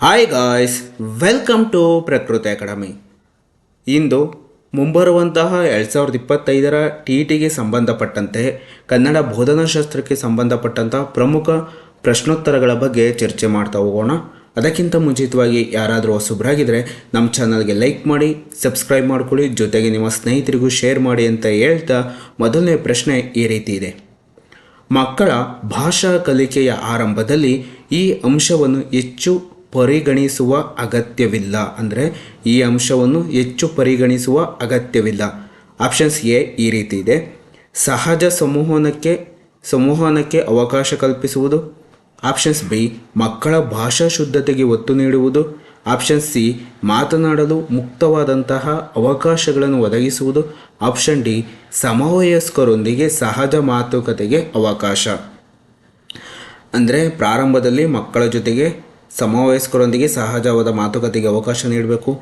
Hi guys welcome to Prakruti academy ಇಂದು ಮುಂಬರುವಂತಹ ಎರಡು ಸಾವಿರದ ಇಪ್ಪತ್ತೈದರ ಟಿ ಟಿಗೆ ಸಂಬಂಧಪಟ್ಟಂತೆ, ಕನ್ನಡ ಬೋಧನಾಶಾಸ್ತ್ರಕ್ಕೆ ಸಂಬಂಧಪಟ್ಟಂತಹ ಪ್ರಮುಖ ಪ್ರಶ್ನೋತ್ತರಗಳ ಬಗ್ಗೆ ಚರ್ಚೆ ಮಾಡ್ತಾ ಹೋಗೋಣ. ಅದಕ್ಕಿಂತ ಮುಂಚಿತವಾಗಿ ಯಾರಾದರೂ ಹೊಸಬ್ರಾಗಿದ್ದರೆ ನಮ್ಮ ಚಾನಲ್ಗೆ ಲೈಕ್ ಮಾಡಿ, ಸಬ್ಸ್ಕ್ರೈಬ್ ಮಾಡ್ಕೊಳ್ಳಿ, ಜೊತೆಗೆ ನಿಮ್ಮ ಸ್ನೇಹಿತರಿಗೂ ಶೇರ್ ಮಾಡಿ ಅಂತ ಹೇಳ್ತಾ ಮೊದಲನೇ ಪ್ರಶ್ನೆ ಈ ರೀತಿ ಇದೆ. ಮಕ್ಕಳ ಭಾಷಾ ಕಲಿಕೆಯ ಆರಂಭದಲ್ಲಿ ಈ ಅಂಶವನ್ನು ಹೆಚ್ಚು ಪರಿಗಣಿಸುವ ಅಗತ್ಯವಿಲ್ಲ. ಅಂದರೆ ಈ ಅಂಶವನ್ನು ಹೆಚ್ಚು ಪರಿಗಣಿಸುವ ಅಗತ್ಯವಿಲ್ಲ. ಆಪ್ಷನ್ಸ್ ಎ ಈ ರೀತಿ ಇದೆ. ಸಹಜ ಸಂವಹನಕ್ಕೆ ಸಂವಹನಕ್ಕೆ ಅವಕಾಶ ಕಲ್ಪಿಸುವುದು. ಆಪ್ಷನ್ಸ್ ಬಿ ಮಕ್ಕಳ ಭಾಷಾ ಶುದ್ಧತೆಗೆ ಒತ್ತು ನೀಡುವುದು. ಆಪ್ಷನ್ ಸಿ ಮಾತನಾಡಲು ಮುಕ್ತವಾದಂತಹ ಅವಕಾಶಗಳನ್ನು ಒದಗಿಸುವುದು. ಆಪ್ಷನ್ ಡಿ ಸಮವಯಸ್ಕರೊಂದಿಗೆ ಸಹಜ ಮಾತುಕತೆಗೆ ಅವಕಾಶ. ಅಂದರೆ ಪ್ರಾರಂಭದಲ್ಲಿ ಮಕ್ಕಳ ಜೊತೆಗೆ ಸಮವಯಸ್ಕರೊಂದಿಗೆ ಸಹಜವಾದ ಮಾತುಕತೆಗೆ ಅವಕಾಶ ನೀಡಬೇಕು.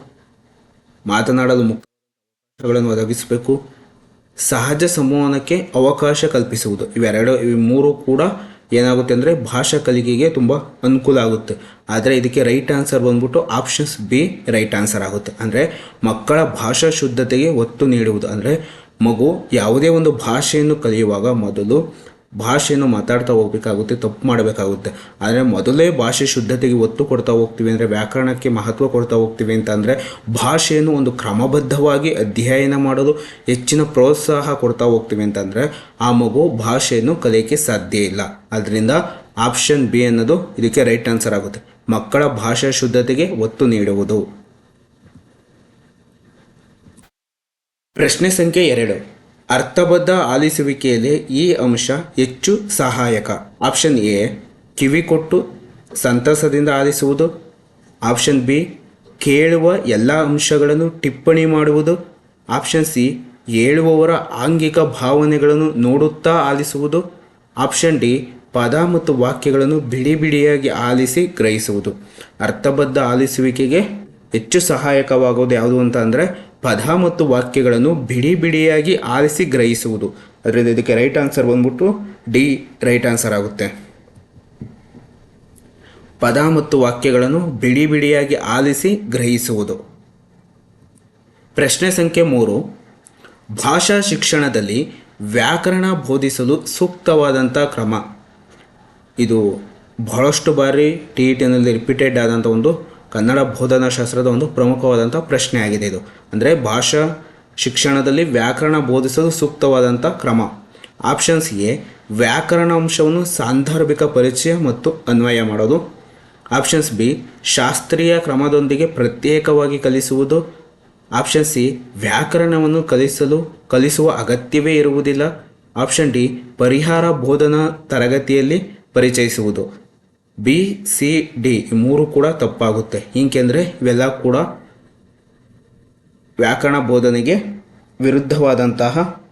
ಮಾತನಾಡಲು ಮುಕ್ತಗಳನ್ನು ಒದಗಿಸಬೇಕು. ಸಹಜ ಸಂವಹನಕ್ಕೆ ಅವಕಾಶ ಕಲ್ಪಿಸುವುದು. ಇವೆರಡು ಇವು ಮೂರು ಕೂಡ ಏನಾಗುತ್ತೆ ಅಂದರೆ ಭಾಷಾ ಕಲಿಕೆಗೆ ತುಂಬ ಅನುಕೂಲ ಆಗುತ್ತೆ. ಆದರೆ ಇದಕ್ಕೆ ರೈಟ್ ಆನ್ಸರ್ ಬಂದ್ಬಿಟ್ಟು ಆಪ್ಷನ್ಸ್ ಬಿ ರೈಟ್ ಆನ್ಸರ್ ಆಗುತ್ತೆ. ಅಂದರೆ ಮಕ್ಕಳ ಭಾಷಾ ಶುದ್ಧತೆಗೆ ಒತ್ತು ನೀಡುವುದು. ಅಂದರೆ ಮಗು ಯಾವುದೇ ಒಂದು ಭಾಷೆಯನ್ನು ಕಲಿಯುವಾಗ ಮೊದಲು ಭಾಷೆಯನ್ನು ಮಾತಾಡ್ತಾ ಹೋಗ್ಬೇಕಾಗುತ್ತೆ, ತಪ್ಪು ಮಾಡಬೇಕಾಗುತ್ತೆ. ಆದರೆ ಮೊದಲೇ ಭಾಷೆ ಶುದ್ಧತೆಗೆ ಒತ್ತು ಕೊಡ್ತಾ ಹೋಗ್ತೀವಿ ಅಂದರೆ, ವ್ಯಾಕರಣಕ್ಕೆ ಮಹತ್ವ ಕೊಡ್ತಾ ಹೋಗ್ತೀವಿ ಅಂತ ಅಂದರೆ, ಭಾಷೆಯನ್ನು ಒಂದು ಕ್ರಮಬದ್ಧವಾಗಿ ಅಧ್ಯಯನ ಮಾಡಲು ಹೆಚ್ಚಿನ ಪ್ರೋತ್ಸಾಹ ಕೊಡ್ತಾ ಹೋಗ್ತೀವಿ ಅಂತಂದರೆ ಆ ಮಗು ಭಾಷೆಯನ್ನು ಕಲಿಯೋಕ್ಕೆ ಸಾಧ್ಯ ಇಲ್ಲ. ಅದರಿಂದ ಆಪ್ಷನ್ ಬಿ ಅನ್ನೋದು ಇದಕ್ಕೆ ರೈಟ್ ಆನ್ಸರ್ ಆಗುತ್ತೆ. ಮಕ್ಕಳ ಭಾಷಾ ಶುದ್ಧತೆಗೆ ಒತ್ತು ನೀಡುವುದು. ಪ್ರಶ್ನೆ ಸಂಖ್ಯೆ ಎರಡು. ಅರ್ಥಬದ್ಧ ಆಲಿಸುವಿಕೆಯಲ್ಲಿ ಈ ಅಂಶ ಹೆಚ್ಚು ಸಹಾಯಕ. ಆಪ್ಷನ್ ಎ, ಕಿವಿ ಕೊಟ್ಟು ಸಂತಸದಿಂದ ಆಲಿಸುವುದು. ಆಪ್ಷನ್ ಬಿ, ಕೇಳುವ ಎಲ್ಲ ಅಂಶಗಳನ್ನು ಟಿಪ್ಪಣಿ ಮಾಡುವುದು. ಆಪ್ಷನ್ ಸಿ ಹೇಳುವವರ ಆಂಗಿಕ ಭಾವನೆಗಳನ್ನು ನೋಡುತ್ತಾ ಆಲಿಸುವುದು. ಆಪ್ಷನ್ ಡಿ, ಪದ ಮತ್ತು ವಾಕ್ಯಗಳನ್ನು ಬಿಡಿ ಬಿಡಿಯಾಗಿ ಆಲಿಸಿ ಗ್ರಹಿಸುವುದು. ಅರ್ಥಬದ್ಧ ಆಲಿಸುವಿಕೆಗೆ ಹೆಚ್ಚು ಸಹಾಯಕವಾಗುವುದು ಯಾವುದು ಅಂತ ಅಂದರೆ ಪದ ಮತ್ತು ವಾಕ್ಯಗಳನ್ನು ಬಿಡಿ ಬಿಡಿಯಾಗಿ ಆಲಿಸಿ ಗ್ರಹಿಸುವುದು. ಅದರಿಂದ ಇದಕ್ಕೆ ರೈಟ್ ಆನ್ಸರ್ ಬಂದ್ಬಿಟ್ಟು ಡಿ ರೈಟ್ ಆನ್ಸರ್ ಆಗುತ್ತೆ. ಪದ ಮತ್ತು ವಾಕ್ಯಗಳನ್ನು ಬಿಡಿ ಬಿಡಿಯಾಗಿ ಆಲಿಸಿ ಗ್ರಹಿಸುವುದು. ಪ್ರಶ್ನೆ ಸಂಖ್ಯೆ ಮೂರು. ಭಾಷಾ ಶಿಕ್ಷಣದಲ್ಲಿ ವ್ಯಾಕರಣ ಬೋಧಿಸಲು ಸೂಕ್ತವಾದಂಥ ಕ್ರಮ. ಇದು ಬಹಳಷ್ಟು ಬಾರಿ ಟಿ ಇ ಟಿನಲ್ಲಿ ರಿಪೀಟೆಡ್ ಆದಂಥ ಒಂದು ಕನ್ನಡ ಬೋಧನಾಶಾಸ್ತ್ರದ ಒಂದು ಪ್ರಮುಖವಾದಂಥ ಪ್ರಶ್ನೆ ಆಗಿದೆ ಇದು. ಅಂದರೆ ಭಾಷಾ ಶಿಕ್ಷಣದಲ್ಲಿ ವ್ಯಾಕರಣ ಬೋಧಿಸಲು ಸೂಕ್ತವಾದಂಥ ಕ್ರಮ. ಆಪ್ಷನ್ಸ್ ಎ ವ್ಯಾಕರಣ ಅಂಶವನ್ನು ಸಾಂದರ್ಭಿಕ ಪರಿಚಯ ಮತ್ತು ಅನ್ವಯ ಮಾಡೋದು. ಆಪ್ಷನ್ಸ್ ಬಿ, ಶಾಸ್ತ್ರೀಯ ಕ್ರಮದೊಂದಿಗೆ ಪ್ರತ್ಯೇಕವಾಗಿ ಕಲಿಸುವುದು. ಆಪ್ಷನ್ ಸಿ ವ್ಯಾಕರಣವನ್ನು ಕಲಿಸಲು, ಕಲಿಸುವ ಅಗತ್ಯವೇ ಇರುವುದಿಲ್ಲ. ಆಪ್ಷನ್ ಡಿ, ಪರಿಹಾರ ಬೋಧನಾ ತರಗತಿಯಲ್ಲಿ ಪರಿಚಯಿಸುವುದು. ಬಿ, ಸಿ, ಡಿ ಮೂರು ಕೂಡ ತಪ್ಪಾಗುತ್ತೆ. ಏಕೆಂದರೆ ಇವೆಲ್ಲ ಕೂಡ ವ್ಯಾಕರಣ ಬೋಧನೆಗೆ ವಿರುದ್ಧವಾದಂತಹ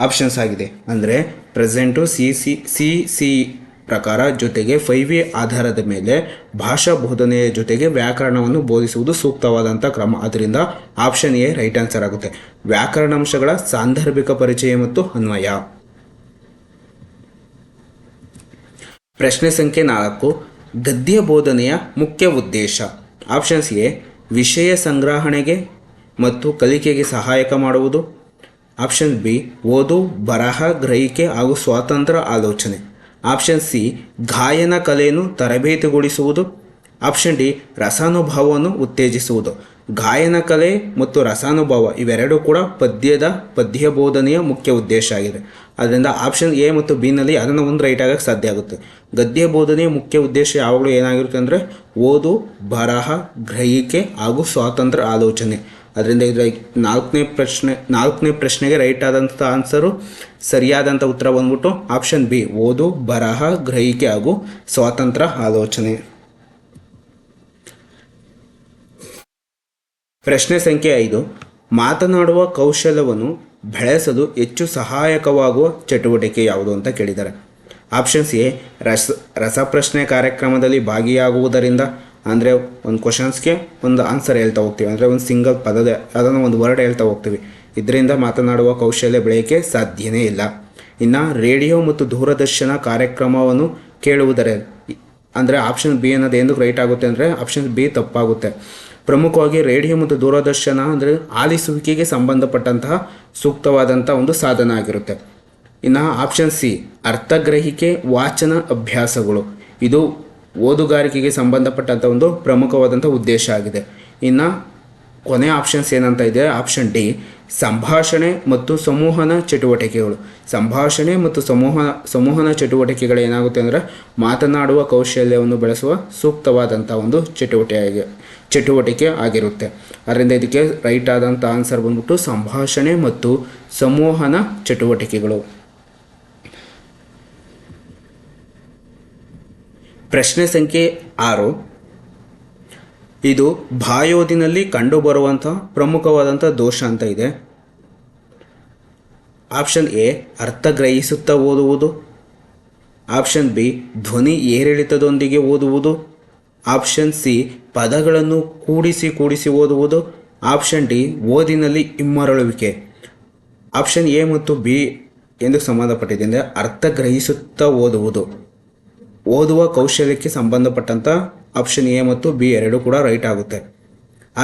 ಆಪ್ಷನ್ಸ್ ಆಗಿದೆ. ಅಂದರೆ present C C C C ಪ್ರಕಾರ ಜೊತೆಗೆ ಫೈವ್ ಆಧಾರದ ಮೇಲೆ ಭಾಷಾ ಬೋಧನೆಯ ಜೊತೆಗೆ ವ್ಯಾಕರಣವನ್ನು ಬೋಧಿಸುವುದು ಸೂಕ್ತವಾದಂಥ ಕ್ರಮ. ಅದರಿಂದ ಆಪ್ಷನ್ ಎ ರೈಟ್ ಆನ್ಸರ್ ಆಗುತ್ತೆ. ವ್ಯಾಕರಣಾಂಶಗಳ ಸಾಂದರ್ಭಿಕ ಪರಿಚಯ ಮತ್ತು ಅನ್ವಯ. ಪ್ರಶ್ನೆ ಸಂಖ್ಯೆ ನಾಲ್ಕು, ಗದ್ಯ ಬೋಧನೆಯ ಮುಖ್ಯ ಉದ್ದೇಶ. ಆಪ್ಷನ್ಸ್ ಎ, ವಿಷಯ ಸಂಗ್ರಹಣೆಗೆ ಮತ್ತು ಕಲಿಕೆಗೆ ಸಹಾಯಕ ಮಾಡುವುದು. ಆಪ್ಷನ್ ಬಿ, ಓದು, ಬರಹ, ಗ್ರಹಿಕೆ ಹಾಗೂ ಸ್ವಾತಂತ್ರ್ಯ ಆಲೋಚನೆ. ಆಪ್ಷನ್ ಸಿ, ಗಾಯನ ಕಲೆಯನ್ನು ತರಬೇತಿಗೊಳಿಸುವುದು. ಆಪ್ಷನ್ ಡಿ, ರಸಾನುಭವವನ್ನು ಉತ್ತೇಜಿಸುವುದು. ಗಾಯನ ಕಲೆ ಮತ್ತು ರಸಾನುಭವ ಇವೆರಡೂ ಕೂಡ ಪದ್ಯದ ಪದ್ಯ ಬೋಧನೆಯ ಮುಖ್ಯ ಉದ್ದೇಶ ಆಗಿದೆ. ಅದರಿಂದ ಆಪ್ಷನ್ ಎ ಮತ್ತು ಬಿನಲ್ಲಿ ಅದನ್ನು ಒಂದು ರೈಟ್ ಆಗಕ್ಕೆ ಸಾಧ್ಯ ಆಗುತ್ತೆ. ಗದ್ಯ ಬೋಧನೆಯ ಮುಖ್ಯ ಉದ್ದೇಶ ಯಾವಾಗಲೂ ಏನಾಗಿರುತ್ತೆ ಅಂದರೆ ಓದು, ಬರಹ, ಗ್ರಹಿಕೆ ಹಾಗೂ ಸ್ವಾತಂತ್ರ್ಯ ಆಲೋಚನೆ. ಅದರಿಂದ ಇದರ ನಾಲ್ಕನೇ ಪ್ರಶ್ನೆ, ನಾಲ್ಕನೇ ಪ್ರಶ್ನೆಗೆ ರೈಟ್ ಆದಂಥ ಆನ್ಸರು ಸರಿಯಾದಂಥ ಉತ್ತರ ಬಂದ್ಬಿಟ್ಟು ಆಪ್ಷನ್ ಬಿ, ಓದು, ಬರಹ, ಗ್ರಹಿಕೆ ಹಾಗೂ ಸ್ವಾತಂತ್ರ್ಯ ಆಲೋಚನೆ. ಪ್ರಶ್ನೆ ಸಂಖ್ಯೆ ಐದು. ಮಾತನಾಡುವ ಕೌಶಲ್ಯವನ್ನು ಬೆಳೆಸಲು ಹೆಚ್ಚು ಸಹಾಯಕವಾಗುವ ಚಟುವಟಿಕೆ ಯಾವುದು ಅಂತ ಕೇಳಿದ್ದಾರೆ. ಆಪ್ಷನ್ಸ್ ಎ, ರಸ, ರಸಪ್ರಶ್ನೆ ಕಾರ್ಯಕ್ರಮದಲ್ಲಿ ಭಾಗಿಯಾಗುವುದರಿಂದ, ಅಂದರೆ ಒಂದು ಕ್ವಶನ್ಸ್ಗೆ ಒಂದು ಆನ್ಸರ್ ಹೇಳ್ತಾ ಹೋಗ್ತೀವಿ. ಅಂದರೆ ಒಂದು ಸಿಂಗಲ್ ಪದದ, ಅದನ್ನು ಒಂದು ವರ್ಡ್ ಹೇಳ್ತಾ ಹೋಗ್ತೀವಿ. ಇದರಿಂದ ಮಾತನಾಡುವ ಕೌಶಲ್ಯ ಬೆಳೆಯಕ್ಕೆ ಸಾಧ್ಯನೇ ಇಲ್ಲ. ಇನ್ನು ರೇಡಿಯೋ ಮತ್ತು ದೂರದರ್ಶನ ಕಾರ್ಯಕ್ರಮವನ್ನು ಕೇಳುವುದರ, ಅಂದರೆ ಆಪ್ಷನ್ ಬಿ ಅನ್ನೋದು ಏನಕ್ಕೆ ರೈಟ್ ಆಗುತ್ತೆ ಅಂದರೆ ಆಪ್ಷನ್ ಬಿ ತಪ್ಪಾಗುತ್ತೆ. ಪ್ರಮುಖವಾಗಿ ರೇಡಿಯೋ ಮತ್ತು ದೂರದರ್ಶನ ಅಂದರೆ ಆಲಿಸುವಿಕೆಗೆ ಸಂಬಂಧಪಟ್ಟಂತಹ ಸೂಕ್ತವಾದಂಥ ಒಂದು ಸಾಧನ ಆಗಿರುತ್ತೆ. ಇನ್ನು ಆಪ್ಷನ್ ಸಿ ಅರ್ಥಗ್ರಹಿಕೆ, ವಾಚನ ಅಭ್ಯಾಸಗಳು. ಇದು ಓದುಗಾರಿಕೆಗೆ ಸಂಬಂಧಪಟ್ಟಂಥ ಒಂದು ಪ್ರಮುಖವಾದಂಥ ಉದ್ದೇಶ ಆಗಿದೆ. ಇನ್ನು ಕೊನೆ ಆಪ್ಷನ್ಸ್ ಏನಂತ ಇದೆ? ಆಪ್ಷನ್ ಡಿ ಸಂಭಾಷಣೆ ಮತ್ತು ಸಂವಹನ ಚಟುವಟಿಕೆಗಳು. ಸಂಭಾಷಣೆ ಮತ್ತು ಸಮೂಹ ಸಂವಹನ ಚಟುವಟಿಕೆಗಳು ಏನಾಗುತ್ತೆ ಅಂದರೆ ಮಾತನಾಡುವ ಕೌಶಲ್ಯವನ್ನು ಬೆಳೆಸುವ ಸೂಕ್ತವಾದಂಥ ಒಂದು ಚಟುವಟಿಕೆ ಚಟುವಟಿಕೆ ಆಗಿರುತ್ತೆ. ಅದರಿಂದ ಇದಕ್ಕೆ ರೈಟ್ ಆದಂಥ ಆನ್ಸರ್ ಬಂದ್ಬಿಟ್ಟು ಸಂಭಾಷಣೆ ಮತ್ತು ಸಂವಹನ ಚಟುವಟಿಕೆಗಳು. ಪ್ರಶ್ನೆ ಸಂಖ್ಯೆ ಆರು. ಇದು ಬಾಯೋದಿನಲ್ಲಿ ಕಂಡುಬರುವಂಥ ಪ್ರಮುಖವಾದಂಥ ದೋಷ ಅಂತ ಇದೆ. ಆಪ್ಷನ್ ಎ ಅರ್ಥ ಗ್ರಹಿಸುತ್ತಾ ಓದುವುದು. ಆಪ್ಷನ್ ಬಿ ಧ್ವನಿ ಏರಿಳಿತದೊಂದಿಗೆ ಓದುವುದು. ಆಪ್ಷನ್ ಸಿ ಪದಗಳನ್ನು ಕೂಡಿಸಿ ಕೂಡಿಸಿ ಓದುವುದು ಆಪ್ಷನ್ ಡಿ, ಓದಿನಲ್ಲಿ ಇಮ್ಮರಳುವಿಕೆ. ಆಪ್ಷನ್ ಎ ಮತ್ತು ಬಿ ಎಂದು ಸಂಬಂಧಪಟ್ಟಿದೆ ಅರ್ಥ ಗ್ರಹಿಸುತ್ತಾ ಓದುವುದು. ಓದುವ ಕೌಶಲ್ಯಕ್ಕೆ ಸಂಬಂಧಪಟ್ಟಂಥ ಆಪ್ಷನ್ ಎ ಮತ್ತು ಬಿ ಎರಡೂ ಕೂಡ ರೈಟ್ ಆಗುತ್ತೆ.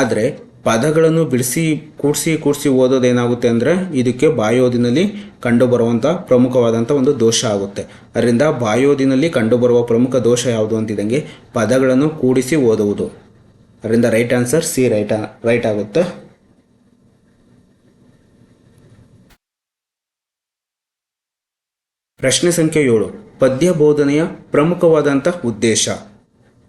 ಆದರೆ ಪದಗಳನ್ನು ಬಿಡಿಸಿ ಕೂಡಿಸಿ ಕೂಡಿಸಿ ಓದೋದೇನಾಗುತ್ತೆ ಅಂದರೆ ಇದಕ್ಕೆ ಬಾಯೋದಿನಲ್ಲಿ ಕಂಡುಬರುವಂಥ ಪ್ರಮುಖವಾದಂಥ ಒಂದು ದೋಷ ಆಗುತ್ತೆ. ಅದರಿಂದ ಬಾಯೋದಿನಲ್ಲಿ ಕಂಡುಬರುವ ಪ್ರಮುಖ ದೋಷ ಯಾವುದು ಅಂತಿದ್ದಂಗೆ ಪದಗಳನ್ನು ಕೂಡಿಸಿ ಓದುವುದು. ಅದರಿಂದ right answer C right right ಆಗುತ್ತೆ. ಪ್ರಶ್ನೆ ಸಂಖ್ಯೆ ಏಳು. ಪದ್ಯ ಬೋಧನೆಯ ಪ್ರಮುಖವಾದಂಥ ಉದ್ದೇಶ.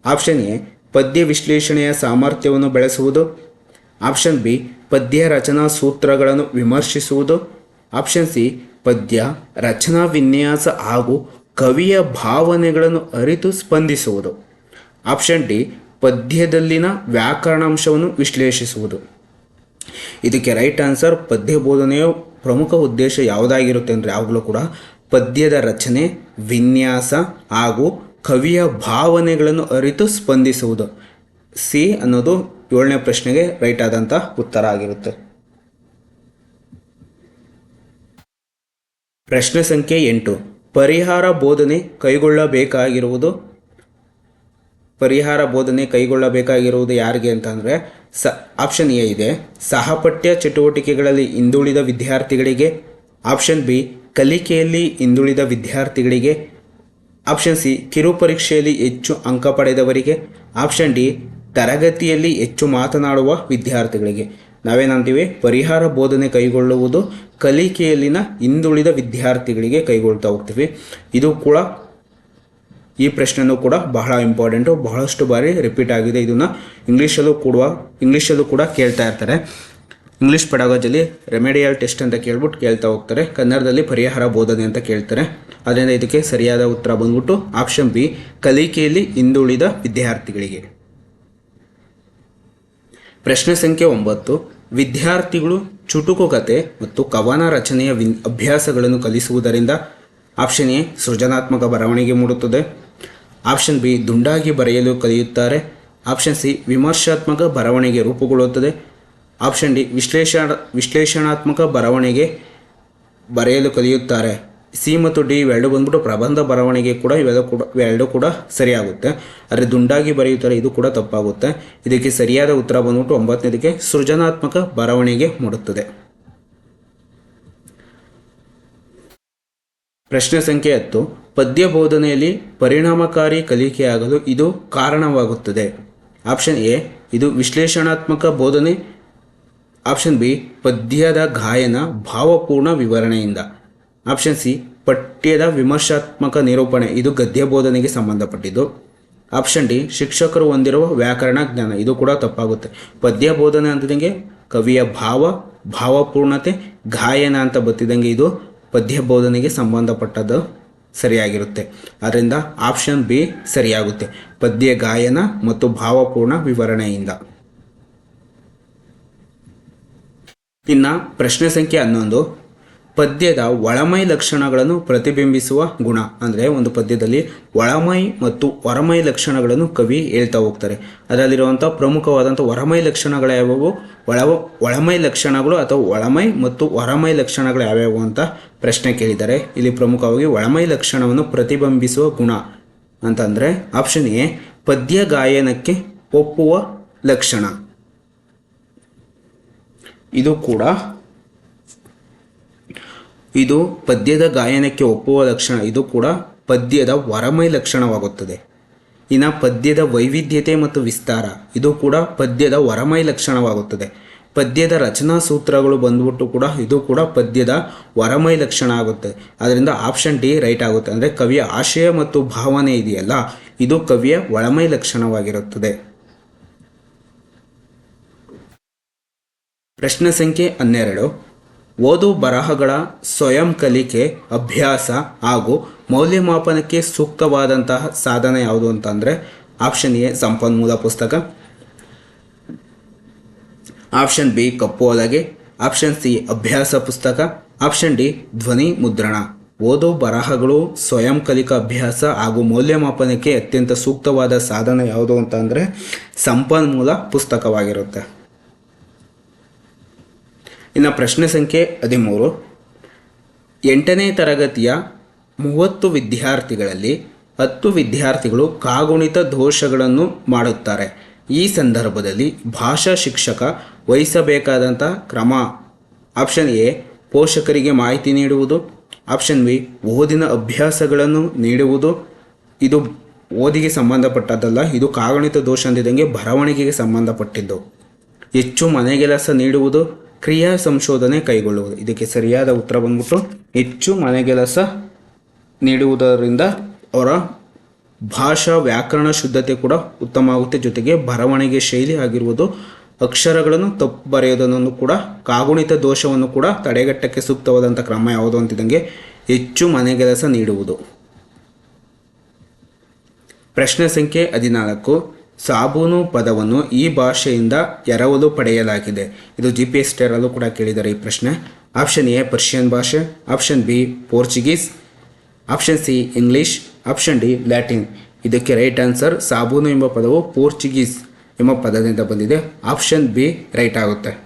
ಆಪ್ಷನ್ ಎ ಪದ್ಯ ವಿಶ್ಲೇಷಣೆಯ ಸಾಮರ್ಥ್ಯವನ್ನು ಬೆಳೆಸುವುದು. ಆಪ್ಷನ್ ಬಿ ಪದ್ಯ ರಚನಾ ಸೂತ್ರಗಳನ್ನು ವಿಮರ್ಶಿಸುವುದು. ಆಪ್ಷನ್ ಸಿ ಪದ್ಯ ರಚನಾ ವಿನ್ಯಾಸ ಹಾಗೂ ಕವಿಯ ಭಾವನೆಗಳನ್ನು ಅರಿತು ಸ್ಪಂದಿಸುವುದು. ಆಪ್ಷನ್ ಡಿ ಪದ್ಯದಲ್ಲಿನ ವ್ಯಾಕರಣಾಂಶವನ್ನು ವಿಶ್ಲೇಷಿಸುವುದು. ಇದಕ್ಕೆ ರೈಟ್ ಆನ್ಸರ್ ಪದ್ಯ ಬೋಧನೆಯ ಪ್ರಮುಖ ಉದ್ದೇಶ ಯಾವುದಾಗಿರುತ್ತೆ ಅಂದರೆ ಯಾವಾಗಲೂ ಕೂಡ ಪದ್ಯದ ರಚನೆ, ವಿನ್ಯಾಸ ಹಾಗೂ ಕವಿಯ ಭಾವನೆಗಳನ್ನು ಅರಿತು ಸ್ಪಂದಿಸುವುದು. ಸಿ ಅನ್ನೋದು ಏಳನೇ ಪ್ರಶ್ನೆಗೆ ರೈಟ್ ಆದಂಥ ಉತ್ತರ ಆಗಿರುತ್ತೆ. ಪ್ರಶ್ನೆ ಸಂಖ್ಯೆ ಎಂಟು. ಪರಿಹಾರ ಬೋಧನೆ ಕೈಗೊಳ್ಳಬೇಕಾಗಿರುವುದು ಪರಿಹಾರ ಬೋಧನೆ ಕೈಗೊಳ್ಳಬೇಕಾಗಿರುವುದು ಯಾರಿಗೆ ಅಂತಂದರೆ ಸ ಆಪ್ಷನ್ ಎ ಇದೆ. ಸಹಪಠ್ಯ ಚಟುವಟಿಕೆಗಳಲ್ಲಿ ಹಿಂದುಳಿದ ವಿದ್ಯಾರ್ಥಿಗಳಿಗೆ ಆಪ್ಷನ್ ಬಿ, ಕಲಿಕೆಯಲ್ಲಿ ಹಿಂದುಳಿದ ವಿದ್ಯಾರ್ಥಿಗಳಿಗೆ ಆಪ್ಷನ್ ಸಿ, ಕಿರು ಪರೀಕ್ಷೆಯಲ್ಲಿ ಹೆಚ್ಚು ಅಂಕ ಪಡೆದವರಿಗೆ ಆಪ್ಷನ್ ಡಿ, ತರಗತಿಯಲ್ಲಿ ಹೆಚ್ಚು ಮಾತನಾಡುವ ವಿದ್ಯಾರ್ಥಿಗಳಿಗೆ. ನಾವೇನಂತೀವಿ? ಪರಿಹಾರ ಬೋಧನೆ ಕೈಗೊಳ್ಳುವುದು ಕಲಿಕೆಯಲ್ಲಿನ ಹಿಂದುಳಿದ ವಿದ್ಯಾರ್ಥಿಗಳಿಗೆ ಕೈಗೊಳ್ತಾ ಹೋಗ್ತೀವಿ. ಇದು ಕೂಡ ಈ ಪ್ರಶ್ನೆನೂ ಕೂಡ ಬಹಳ ಇಂಪಾರ್ಟೆಂಟು ಬಹಳಷ್ಟು ಬಾರಿ ರಿಪೀಟ್ ಆಗಿದೆ. ಇದನ್ನು ಇಂಗ್ಲೀಷಲ್ಲೂ ಕೂಡ ಇಂಗ್ಲೀಷಲ್ಲೂ ಕೂಡ ಕೇಳ್ತಾ ಇರ್ತಾರೆ. ಇಂಗ್ಲೀಷ್ ಪೆಡಾಗಜಲ್ಲಿ ರೆಮೆಡಿಯಲ್ ಟೆಸ್ಟ್ ಅಂತ ಕೇಳ್ಬಿಟ್ಟು ಕೇಳ್ತಾ ಹೋಗ್ತಾರೆ. ಕನ್ನಡದಲ್ಲಿ ಪರಿಹಾರ ಬೋಧನೆ ಅಂತ ಕೇಳ್ತಾರೆ. ಅದರಿಂದ ಇದಕ್ಕೆ ಸರಿಯಾದ ಉತ್ತರ ಬಂದ್ಬಿಟ್ಟು ಆಪ್ಷನ್ ಬಿ ಕಲಿಕೆಯಲ್ಲಿ ಹಿಂದುಳಿದ ವಿದ್ಯಾರ್ಥಿಗಳಿಗೆ. ಪ್ರಶ್ನೆ ಸಂಖ್ಯೆ ಒಂಬತ್ತು, ವಿದ್ಯಾರ್ಥಿಗಳು ಚುಟುಕು ಕತೆ ಮತ್ತು ಕವನ ರಚನೆಯ ವಿನ್, ಅಭ್ಯಾಸಗಳನ್ನು ಕಲಿಸುವುದರಿಂದ ಆಪ್ಷನ್ ಎ ಸೃಜನಾತ್ಮಕ ಬರವಣಿಗೆ ಮೂಡುತ್ತದೆ. ಆಪ್ಷನ್ ಬಿ, ದುಂಡಾಗಿ ಬರೆಯಲು ಕಲಿಯುತ್ತಾರೆ. ಆಪ್ಷನ್ ಸಿ, ವಿಮರ್ಶಾತ್ಮಕ ಬರವಣಿಗೆ ರೂಪುಗೊಳ್ಳುತ್ತದೆ. ಆಪ್ಷನ್ ಡಿ, ವಿಶ್ಲೇಷಣ ವಿಶ್ಲೇಷಣಾತ್ಮಕ ಬರವಣಿಗೆ ಬರೆಯಲು ಕಲಿಯುತ್ತಾರೆ. ಸಿ ಮತ್ತು ಡಿ ಇವೆರಡು ಬಂದ್ಬಿಟ್ಟು ಪ್ರಬಂಧ ಬರವಣಿಗೆ ಕೂಡ ಇವೆಲ್ಲ ಕೂಡ ಇವೆರಡು ಕೂಡ ಸರಿಯಾಗುತ್ತೆ. ಆದರೆ ದುಂಡಾಗಿ ಬರೆಯುತ್ತಾರೆ, ಇದು ಕೂಡ ತಪ್ಪಾಗುತ್ತೆ. ಇದಕ್ಕೆ ಸರಿಯಾದ ಉತ್ತರ ಬಂದ್ಬಿಟ್ಟು ಒಂಬತ್ತನೇದಕ್ಕೆ ಸೃಜನಾತ್ಮಕ ಬರವಣಿಗೆ ಮೂಡುತ್ತದೆ. ಪ್ರಶ್ನೆ ಸಂಖ್ಯೆ ಹತ್ತು. ಪದ್ಯ ಬೋಧನೆಯಲ್ಲಿ ಪರಿಣಾಮಕಾರಿ ಕಲಿಕೆಯಾಗಲು ಇದು ಕಾರಣವಾಗುತ್ತದೆ. ಆಪ್ಷನ್ ಎ, ಇದು ವಿಶ್ಲೇಷಣಾತ್ಮಕ ಬೋಧನೆ. ಆಪ್ಷನ್ ಬಿ, ಪದ್ಯದ ಗಾಯನ ಭಾವಪೂರ್ಣ ವಿವರಣೆಯಿಂದ. ಆಪ್ಷನ್ ಸಿ, ಪಠ್ಯದ ವಿಮರ್ಶಾತ್ಮಕ ನಿರೂಪಣೆ. ಇದು ಗದ್ಯ ಬೋಧನೆಗೆ ಸಂಬಂಧಪಟ್ಟಿದ್ದು. ಆಪ್ಷನ್ ಡಿ, ಶಿಕ್ಷಕರು ಹೊಂದಿರುವ ವ್ಯಾಕರಣ ಜ್ಞಾನ. ಇದು ಕೂಡ ತಪ್ಪಾಗುತ್ತೆ. ಪದ್ಯ ಬೋಧನೆ ಅಂತದಂಗೆ ಕವಿಯ ಭಾವ, ಭಾವಪೂರ್ಣತೆ, ಗಾಯನ ಅಂತ ಬತ್ತಿದಂಗೆ ಇದು ಪದ್ಯ ಬೋಧನೆಗೆ ಸಂಬಂಧಪಟ್ಟದ್ದು ಸರಿಯಾಗಿರುತ್ತೆ. ಅದರಿಂದ ಆಪ್ಷನ್ ಬಿ ಸರಿಯಾಗುತ್ತೆ. ಪದ್ಯ ಗಾಯನ ಮತ್ತು ಭಾವಪೂರ್ಣ ವಿವರಣೆಯಿಂದ. ಇನ್ನು ಪ್ರಶ್ನೆ ಸಂಖ್ಯೆ ಹನ್ನೊಂದು. ಪದ್ಯದ ಒಳಮೈ ಲಕ್ಷಣಗಳನ್ನು ಪ್ರತಿಬಿಂಬಿಸುವ ಗುಣ, ಅಂದರೆ ಒಂದು ಪದ್ಯದಲ್ಲಿ ಒಳಮೈ ಮತ್ತು ಹೊರಮೈ ಲಕ್ಷಣಗಳನ್ನು ಕವಿ ಹೇಳ್ತಾ ಹೋಗ್ತಾರೆ. ಅದರಲ್ಲಿರುವಂಥ ಪ್ರಮುಖವಾದಂಥ ಹೊರಮೈ ಲಕ್ಷಣಗಳು ಯಾವುವು? ಒಳ ಒಳಮೈ ಲಕ್ಷಣಗಳು ಅಥವಾ ಒಳಮೈ ಮತ್ತು ಹೊರಮೈ ಲಕ್ಷಣಗಳು ಯಾವ್ಯಾವು ಅಂತ ಪ್ರಶ್ನೆ ಕೇಳಿದ್ದಾರೆ. ಇಲ್ಲಿ ಪ್ರಮುಖವಾಗಿ ಒಳಮೈ ಲಕ್ಷಣವನ್ನು ಪ್ರತಿಬಿಂಬಿಸುವ ಗುಣ ಅಂತಂದರೆ ಆಪ್ಷನ್ ಎ ಪದ್ಯ ಗಾಯನಕ್ಕೆ ಒಪ್ಪುವ ಲಕ್ಷಣ. ಇದು ಕೂಡ ಇದು ಪದ್ಯದ ಗಾಯನಕ್ಕೆ ಒಪ್ಪುವ ಲಕ್ಷಣ, ಇದು ಕೂಡ ಪದ್ಯದ ವರಮೈ ಲಕ್ಷಣವಾಗುತ್ತದೆ. ಇನ್ನು ಪದ್ಯದ ವೈವಿಧ್ಯತೆ ಮತ್ತು ವಿಸ್ತಾರ, ಇದು ಕೂಡ ಪದ್ಯದ ವರಮೈ ಲಕ್ಷಣವಾಗುತ್ತದೆ. ಪದ್ಯದ ರಚನಾ ಸೂತ್ರಗಳು ಬಂದ್ಬಿಟ್ಟು ಕೂಡ ಇದು ಕೂಡ ಪದ್ಯದ ವರಮೈ ಲಕ್ಷಣ ಆಗುತ್ತೆ. ಅದರಿಂದ ಆಪ್ಷನ್ ಡಿ ರೈಟ್ ಆಗುತ್ತೆ. ಅಂದರೆ ಕವಿಯ ಆಶಯ ಮತ್ತು ಭಾವನೆ ಇದೆಯಲ್ಲ, ಇದು ಕವಿಯ ಒಳಮೈ ಲಕ್ಷಣವಾಗಿರುತ್ತದೆ. ಪ್ರಶ್ನೆ ಸಂಖ್ಯೆ ಹನ್ನೆರಡು. ಓದು ಬರಹಗಳ ಸ್ವಯಂ ಕಲಿಕೆ, ಅಭ್ಯಾಸ ಹಾಗೂ ಮೌಲ್ಯಮಾಪನಕ್ಕೆ ಸೂಕ್ತವಾದಂತಹ ಸಾಧನ ಯಾವುದು ಅಂತಂದರೆ, ಆಪ್ಷನ್ ಎ, ಸಂಪನ್ಮೂಲ ಪುಸ್ತಕ. ಆಪ್ಷನ್ ಬಿ, ಕಪ್ಪು ಹಲಗೆ. ಆಪ್ಷನ್ ಸಿ, ಅಭ್ಯಾಸ ಪುಸ್ತಕ. ಆಪ್ಷನ್ ಡಿ, ಧ್ವನಿ ಮುದ್ರಣ. ಓದೋ ಬರಹಗಳು ಸ್ವಯಂ ಕಲಿಕಾ ಅಭ್ಯಾಸ ಹಾಗೂ ಮೌಲ್ಯಮಾಪನಕ್ಕೆ ಅತ್ಯಂತ ಸೂಕ್ತವಾದ ಸಾಧನ ಯಾವುದು ಅಂತ ಅಂದರೆ ಸಂಪನ್ಮೂಲ ಪುಸ್ತಕವಾಗಿರುತ್ತೆ. ಇನ್ನು ಪ್ರಶ್ನೆ ಸಂಖ್ಯೆ ಹದಿಮೂರು. ಎಂಟನೇ ತರಗತಿಯ ಮೂವತ್ತು ವಿದ್ಯಾರ್ಥಿಗಳಲ್ಲಿ ಹತ್ತು ವಿದ್ಯಾರ್ಥಿಗಳು ಕಾಗುಣಿತ ದೋಷಗಳನ್ನು ಮಾಡುತ್ತಾರೆ. ಈ ಸಂದರ್ಭದಲ್ಲಿ ಭಾಷಾ ಶಿಕ್ಷಕ ವಹಿಸಬೇಕಾದಂಥ ಕ್ರಮ ಆಪ್ಷನ್ ಎ, ಪೋಷಕರಿಗೆ ಮಾಹಿತಿ ನೀಡುವುದು. ಆಪ್ಷನ್ ಬಿ, ಓದಿನ ಅಭ್ಯಾಸಗಳನ್ನು ನೀಡುವುದು. ಇದು ಓದಿಗೆ ಸಂಬಂಧಪಟ್ಟದ್ದಲ್ಲ, ಇದು ಕಾಗುಣಿತ ದೋಷ ಅಂದಿದ್ದಂಗೆ ಬರವಣಿಗೆಗೆ ಸಂಬಂಧಪಟ್ಟಿದ್ದು. ಹೆಚ್ಚು ಮನೆಗೆಲಸ ನೀಡುವುದು, ಕ್ರಿಯಾ ಸಂಶೋಧನೆ ಕೈಗೊಳ್ಳುವುದು. ಇದಕ್ಕೆ ಸರಿಯಾದ ಉತ್ತರ ಬಂದ್ಬಿಟ್ಟು ಹೆಚ್ಚು ಮನೆಗೆಲಸ ನೀಡುವುದರಿಂದ ಅವರ ಭಾಷಾ ವ್ಯಾಕರಣ ಶುದ್ಧತೆ ಕೂಡ ಉತ್ತಮ ಆಗುತ್ತೆ ಜೊತೆಗೆ ಬರವಣಿಗೆ ಶೈಲಿ ಆಗಿರುವುದು, ಅಕ್ಷರಗಳನ್ನು ತಪ್ಪು ಬರೆಯೋದನ್ನು ಕೂಡ, ಕಾಗುಣಿತ ದೋಷವನ್ನು ಕೂಡ ತಡೆಗಟ್ಟಕ್ಕೆ ಸೂಕ್ತವಾದಂಥ ಕ್ರಮ ಯಾವುದು ಅಂತಿದ್ದಂಗೆ ಹೆಚ್ಚು ಮನೆಗೆಲಸ ನೀಡುವುದು. ಪ್ರಶ್ನೆ ಸಂಖ್ಯೆ ಹದಿನಾಲ್ಕು. ಸಾಬೂನು ಪದವನ್ನು ಈ ಭಾಷೆಯಿಂದ ಎರವಲು ಪಡೆಯಲಾಗಿದೆ. ಇದು ಜಿ ಪಿ ಎಸ್ ಟೆರಲ್ಲೂ ಕೂಡ ಕೇಳಿದ್ದಾರೆ ಈ ಪ್ರಶ್ನೆ. ಆಪ್ಷನ್ ಎ ಪರ್ಷಿಯನ್ ಭಾಷೆ, option B Portuguese, option C English option D, Latin. ಇದಕ್ಕೆ ರೈಟ್ ಆನ್ಸರ್ ಸಾಬೂನು ಎಂಬ ಪದವು ಪೋರ್ಚುಗೀಸ್ ಎಂಬ ಪದದಿಂದ ಬಂದಿದೆ. ಆಪ್ಷನ್ ಬಿ, ರೈಟ್ ಆಗುತ್ತೆ.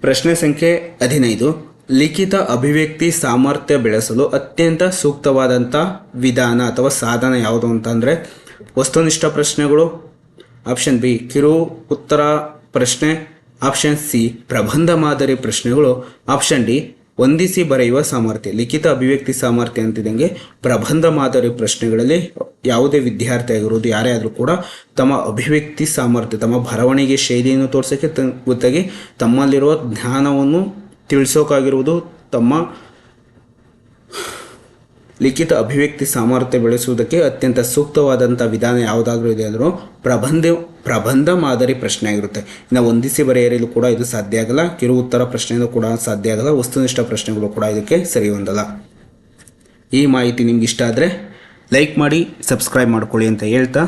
ಪ್ರಶ್ನೆ ಸಂಖ್ಯೆ ಹದಿನೈದು. ಲಿಖಿತ ಅಭಿವ್ಯಕ್ತಿ ಸಾಮರ್ಥ್ಯ ಬೆಳೆಸಲು ಅತ್ಯಂತ ಸೂಕ್ತವಾದಂಥ ವಿಧಾನ ಅಥವಾ ಸಾಧನ ಯಾವುದು ಅಂತಂದರೆ ವಸ್ತುನಿಷ್ಠ ಪ್ರಶ್ನೆಗಳು. ಆಪ್ಷನ್ ಬಿ, ಕಿರು ಉತ್ತರ ಪ್ರಶ್ನೆ. ಆಪ್ಷನ್ ಸಿ, ಪ್ರಬಂಧ ಮಾದರಿ ಪ್ರಶ್ನೆಗಳು. ಆಪ್ಷನ್ ಡಿ ಹೊಂದಿಸಿ ಬರೆಯುವ ಸಾಮರ್ಥ್ಯ, ಲಿಖಿತ ಅಭಿವ್ಯಕ್ತಿ ಸಾಮರ್ಥ್ಯ ಅಂತಿದ್ದಂಗೆ ಪ್ರಬಂಧ ಮಾದರಿ ಪ್ರಶ್ನೆಗಳಲ್ಲಿ ಯಾವುದೇ ವಿದ್ಯಾರ್ಥಿ ಆಗಿರೋದು ಯಾರೇ ಆದರೂ ಕೂಡ ತಮ್ಮ ಅಭಿವ್ಯಕ್ತಿ ಸಾಮರ್ಥ್ಯ, ತಮ್ಮ ಬರವಣಿಗೆ ಶೈಲಿಯನ್ನು ತೋರ್ಸೋಕ್ಕೆ ತ ಜೊತೆಗೆ ತಮ್ಮಲ್ಲಿರುವ ಜ್ಞಾನವನ್ನು ತಿಳಿಸೋಕ್ಕಾಗಿರುವುದು ತಮ್ಮ ಲಿಖಿತ ಅಭಿವ್ಯಕ್ತಿ ಸಾಮರ್ಥ್ಯ ಬೆಳೆಸುವುದಕ್ಕೆ ಅತ್ಯಂತ ಸೂಕ್ತವಾದಂಥ ವಿಧಾನ ಯಾವುದಾದ್ರೂ ಇದೆ ಅಂದರೂ ಪ್ರಬಂಧ ಪ್ರಬಂಧ ಮಾದರಿ ಪ್ರಶ್ನೆ ಆಗಿರುತ್ತೆ ಇನ್ನು ಹೊಂದಿಸಿ ಬರೆಯಲು ಕೂಡ ಇದು ಸಾಧ್ಯ ಆಗಲ್ಲ. ಕಿರು ಉತ್ತರ ಪ್ರಶ್ನೆಯೂ ಕೂಡ ಸಾಧ್ಯ ಆಗಲ್ಲ. ವಸ್ತುನಿಷ್ಠ ಪ್ರಶ್ನೆಗಳು ಕೂಡ ಇದಕ್ಕೆ ಸರಿ ಹೊಂದಲ್ಲ ಈ ಮಾಹಿತಿ ನಿಮ್ಗೆ ಇಷ್ಟ ಆದರೆ ಲೈಕ್ ಮಾಡಿ, ಸಬ್ಸ್ಕ್ರೈಬ್ ಮಾಡ್ಕೊಳ್ಳಿ ಅಂತ ಹೇಳ್ತಾ,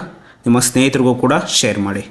ನಿಮ್ಮ ಸ್ನೇಹಿತರಿಗೂ ಕೂಡ ಶೇರ್ ಮಾಡಿ.